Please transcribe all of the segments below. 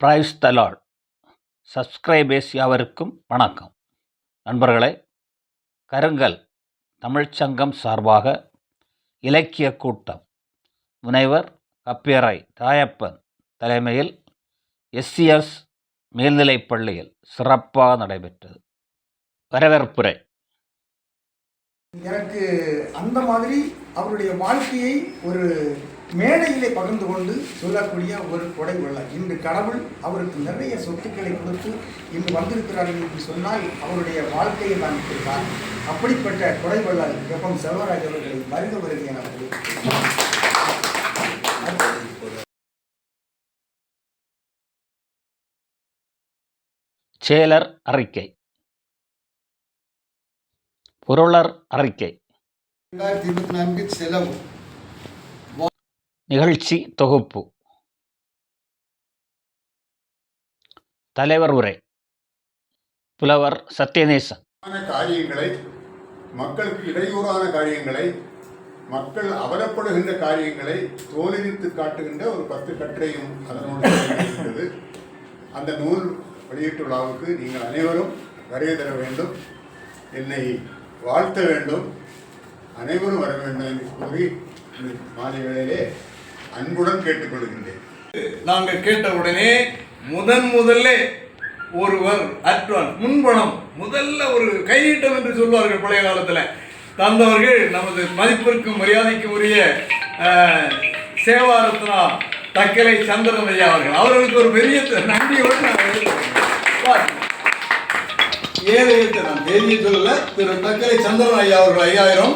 Price Dalal subscribers யாவருக்கும் வணக்கம். நண்பர்களே கருங்கல் தமிழ்ச்சங்கம் சார்பாக இலக்கிய கூட்டம். முனைவர் கப்பியரை ராயப்பன் தலைமையில் எஸ்சிஎஸ் மேல்நிலைப் பள்ளியில் சிறப்பாக நடைபெற்றது. வரவேற்புரை. எனக்கு அந்த மாதிரி அவருடைய வாழ்க்கையை ஒரு மேடையிலே பகிர்ந்து கொண்டு சொல்லக்கூடிய ஒரு கொடை வெள்ளம் இன்று கடவுள் அவருக்கு நிறைய சொத்துக்களை கொடுத்து இன்று வந்திருக்கிறார் என்று சொன்னால் அவருடைய வாழ்க்கையை நான் இருக்கிறார் அப்படிப்பட்ட கொடை வெள்ளல் எஃப்எம் செல்வராஜ் அவர்களை வருக வருக என. செயலர் அறிக்கை. பொருளர் அறிக்கை. ரெண்டாயிரத்தி இருபத்தி நான்கு செலவு. நிகழ்ச்சி தொகுப்பு. தலைவர் உரை. புலவர் சத்யநேசன். காரியங்களை மக்களுக்கு இடையூறான காரியங்களை மக்கள் அவலப்படுகின்ற காரியங்களை தோலுரித்து காட்டுகின்ற ஒரு பத்து கட்டுரையும் அதனோடு அந்த நூல் வெளியீட்டு விழாவுக்கு நீங்கள் அனைவரும் வருகை தர வேண்டும். என்னை வாழ்த்த வேண்டும். அனைவரும் வர வேண்டும் என்று கூறி மாலை வேளையிலே அன்புடன் கேட்டுக்கொள்கின்றேன். நாங்கள் கேட்டவுடனே முதன் முதல்ல ஒருவர் அட்வான்ஸ் முன்பணம் முதல்ல ஒரு கையீட்டம் என்று சொல்வார்கள் பழைய காலத்தில். தந்தவர்கள் நமது மதிப்பிற்கும் மரியாதைக்கும் உரிய சேவாரத்னா தக்கலை சந்திரன் ஐயா அவர்கள். அவர்களுக்கு ஒரு பெரிய நன்றியோடு நாங்கள். ஏழை நான் தேதியை சொல்லல. திரு தக்கலை சந்திரன் ஐயா அவர்கள் ஐயாயிரம்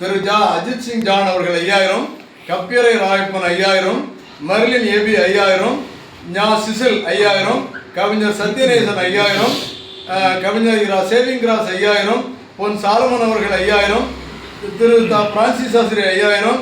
திரு ஜா அஜித் சிங் ஜான் அவர்கள் ஐயாயிரம் கப்பியரை ராயப்பன் ஐயாயிரம் மர்லின் ஏபி ஐயாயிரம் ஞா சிசில் ஐயாயிரம் கவிஞர் சத்யநேசன் ஐயாயிரம் கவிஞர் இரா சேவிங் கிராஸ் ஐயாயிரம் பொன் சாலமன் அவர்கள் ஐயாயிரம் திரு த பிரான்சிஸ் ஆசிரியர் ஐயாயிரம்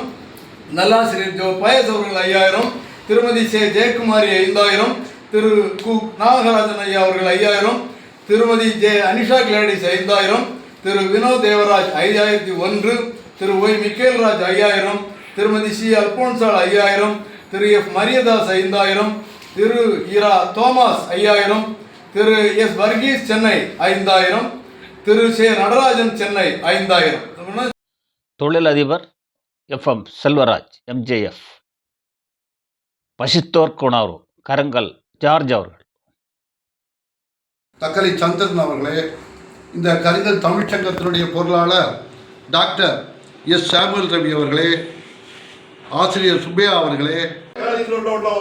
நல்லாசிரியர் ஜோ பயஸ் அவர்கள் ஐயாயிரம் திருமதி சே ஜெயக்குமாரி ஐந்தாயிரம் திரு கு நாகராஜன் ஐயா அவர்கள் ஐயாயிரம் திருமதி ஜே அனிஷா கிளாடிஸ் ஐந்தாயிரம் திரு வினோத் தேவராஜ் ஐயாயிரத்தி ஒன்று திரு ஒய் மிக்கேல்ராஜ் ஐயாயிரம் திருமதி சி. அல்போன்சால் ஐயாயிரம் திரு. எஃப். மரியதாஸ் ஐந்தாயிரம் திரு. இரா. தோமாஸ் ஐயாயிரம் திரு. எஸ். வர்கீஸ் சென்னை ஐந்தாயிரம் திரு. சே. நடராஜன் சென்னை ஐந்தாயிரம். தொழிலதிபர் எஃப்எம் செல்வராஜ் எம்ஜேஎஃப் பசித்தோர் குணாரு கருங்கல் ஜார்ஜ் அவர்கள். தக்கலை சந்திரன் அவர்களே இந்த கரிங்கல் தமிழ்ச்சங்கத்தினுடைய பொருளாளர் டாக்டர் எஸ். சாமுவேல் ரவி அவர்களே ஆசிரியர் சுப்பையா அவர்களே.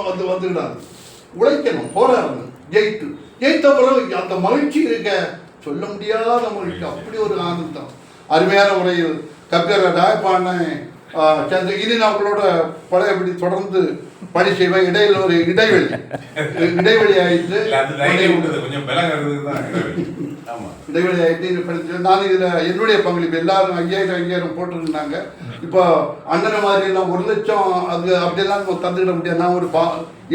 வந்து வந்துடாது உழைக்கணும் போராடணும் ஜெயித்து. ஜெயித்த பிறகு அந்த மகிழ்ச்சி இருக்க சொல்ல முடியாத மகிழ்ச்சி. அப்படி ஒரு ஆனந்தம். அருமையான முறையில் கப்பியர் ராயப்பான சந்திர இனி நான் உங்களோட பழையபடி தொடர்ந்து பணி செய்வேன் இடையில் ஒரு இடைவெளி. இடைவெளி ஆயிட்டு இடைவெளி. ஆகிட்டு இது படிச்சு நான் இதில் என்னுடைய பங்களிப்பு எல்லாரும் ஐயாயிரம் ஐயாயிரம் போட்டிருந்தாங்க. இப்போ அண்ணனை மாதிரி எல்லாம் ஒரு லட்சம் அது அப்படியெல்லாம் நம்ம தந்துக்கிட முடியாது. நான் ஒரு பா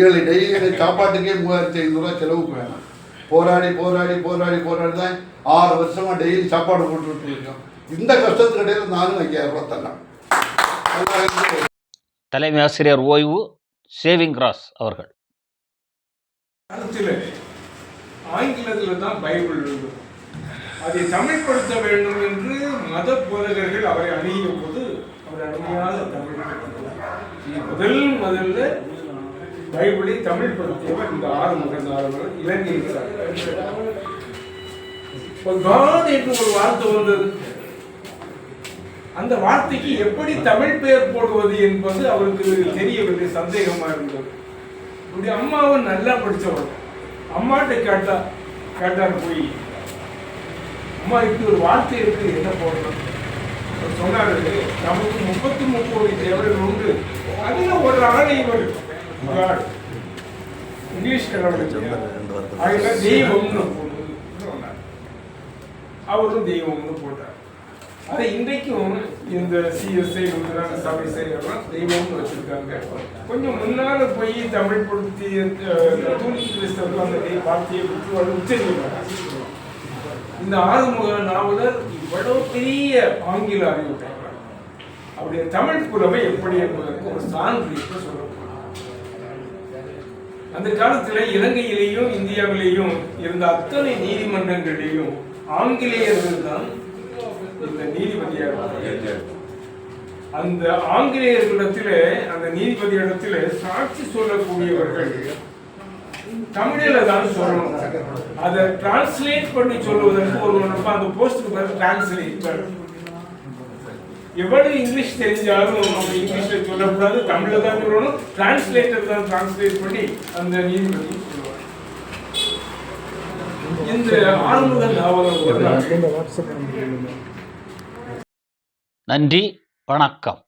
ஏழு டெய்லி சாப்பாட்டுக்கே மூவாயிரத்தி ஐநூறுரூவா செலவுக்கு வேணும். போராடி போராடி போராடி போராடி தான் ஆறு வருஷமா டெய்லி சாப்பாடு இருக்கோம். இந்த கஷ்டத்துக்கு இடையில நானும் ஐயாயிரம் ரூபா இருக்கு. தலைமை ஆசிரியர் ஓய்வு. சேவிங் கிராஸ் அவர்கள். ஆங்கிலத்தில் தான் பைபிள் அதை தமிழ்படுத்த வேண்டும் என்று மத போதகர்கள் அவரை அணுகிய போது அவர் அருமையாக தமிழ் முதல் முதல்ல பைபிளை தமிழ்படுத்தியவர் இந்த ஆறு முகந்தாரவர் இலங்கையில் சார். என்று ஒரு வார்த்தை வந்தது. அந்த வார்த்தைக்கு எப்படி தமிழ் பெயர் போடுவது என்பது அவருக்கு தெரியவில்லை சந்தேகமா இருந்தது. இப்படி அம்மாவும் நல்லா படித்தவங்க அம்மாட்ட கேட்டா கேட்டார் போய் அம்மா இப்படி ஒரு வார்த்தை இருக்கு என்ன போடணும்? சொன்னாரு நமக்கு முப்பத்தி முப்பது தேவர்கள் உண்டு. அதுல ஒரு ஆணை வரும் இங்கிலீஷ் கடவுள் தெய்வம்னு போடுறது சொன்னார். அவரும் தெய்வம்னு போட்டார். அதை இன்றைக்கும் இந்த சிஎஸ்ஐ ருத்ராங்க சபை செய்யறவங்க தெய்வம்னு வச்சுருக்காங்க கொஞ்சம் முன்னால் போய் தமிழ் பொருத்தி தூணி கிறிஸ்தவர்கள் அந்த வார்த்தையை விட்டு அது உச்சரிக்கிறாங்க இந்த ஆறுமுக நாவலர் இவ்வளவு பெரிய ஆங்கில அறிவு உடையவர். அவருடைய தமிழ் புலமை எப்படி என்பதற்கு ஒரு சான்று என்று அந்த காலத்தில் இலங்கையிலேயும் இந்தியாவிலேயும் இருந்த அத்தனை நீதிமன்றங்களிலேயும் ஆங்கிலேயர்கள் தான் இந்த நீதிபதியாக. அந்த ஆங்கிலேயர்களிடத்திலே அந்த நீதிபதி இடத்திலே சாட்சி சொல்லக்கூடியவர்கள் தமிழில தான் சொல்லணும். அதை டிரான்ஸ்லேட் பண்ணி சொல்லுவதற்கு ஒரு அந்த போஸ்ட் டிரான்ஸ்லேட் எவ்வளவு இங்கிலீஷ் தெரிஞ்சாலும் நம்ம இங்கிலீஷ்ல சொல்லக்கூடாது தமிழ்ல தான் சொல்லணும் டிரான்ஸ்லேட்டர் தான் டிரான்ஸ்லேட் பண்ணி அந்த நீதிபதி இந்த ஆறுமுக நாள் நன்றி வணக்கம்.